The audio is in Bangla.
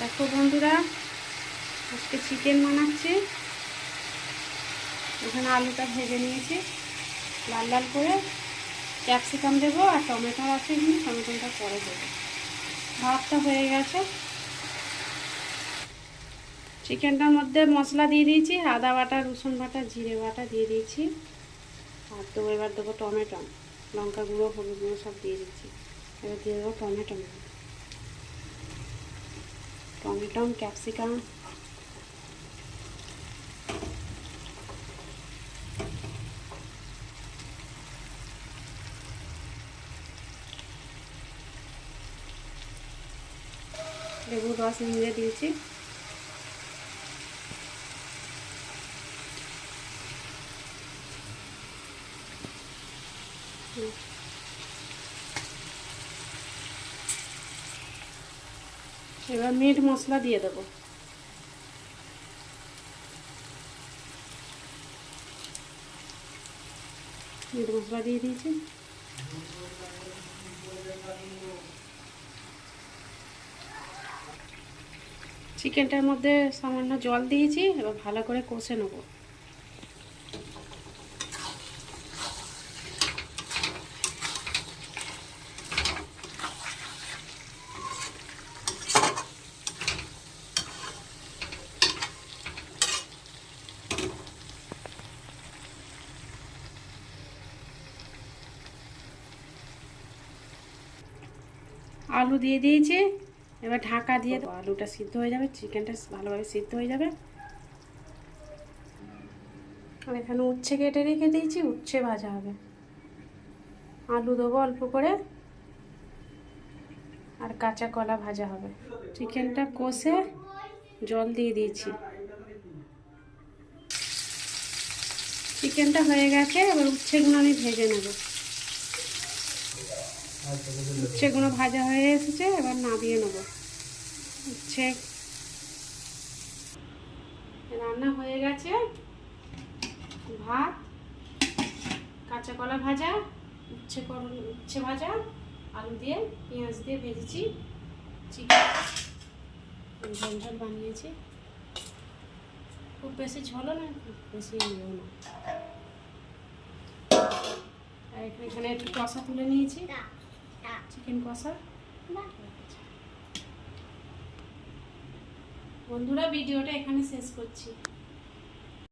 দেখো বন্ধুরা, আজকে চিকেন বানাচ্ছি। এখানে আলুটা ভেজে নিয়েছি। লাল লাল করে ক্যাপসিকাম দেবো আর টমেটো আছে এখানে, টমেটোটা পরে দেবো। ভাতটা হয়ে গেছে। চিকেনটার মধ্যে মশলা দিয়ে দিয়েছি, আদা বাটা, রসুন বাটা, জিরে বাটা দিয়ে দিয়েছি। আর দেবো, এবার দেবো টমেটো। লঙ্কা গুঁড়ো, হলুদ গুঁড়ো সব দিয়ে দিয়েছি এবার দিয়ে দেবো টমেটো। টমেটো ক্যাপসিকাম লেবুর রস নিয়ে দিয়েছি হুম। এবার মিট মশলা দিয়ে দেবো। মিট মশলা দিয়ে দিয়েছি। চিকেনটার মধ্যে সামান্য জল দিয়েছি, এবার ভালো করে কষে নেব। আলু দিয়ে দিয়েছি। এবার ঢাকা দিয়ে আলুটা সিদ্ধ হয়ে যাবে, চিকেনটা ভালোভাবে সিদ্ধ হয়ে যাবে। আর এখানে উচ্ছে কেটে রেখে দিয়েছি, উচ্ছে ভাজা হবে। আলু দেবো অল্প করে। আর কাঁচা কলা ভাজা হবে। চিকেনটা কষে জল দিয়ে দিয়েছি। চিকেনটা হয়ে গেছে, এবার উচ্ছেগুলো আমি ভেজে নেব। উচ্ছেগুলো ভাজা হয়ে এসেছে, এবার নামিয়ে নেব। উচ্ছে। রান্না হয়ে গেছে। ভাত, কাঁচা কলা ভাজা, উচ্ছে উচ্ছে ভাজা, আলু দিয়ে, পেঁয়াজ দিয়ে ভেজেছি, চিকেন ঝোল বানিয়েছি। খুব বেশি ঝোলও না, খুব বেশি না। এখানে একটু কষা তুলে নিয়েছি। চিকেন কষা? বন্ধুরা ভিডিওটা এখানে শেষ করছি।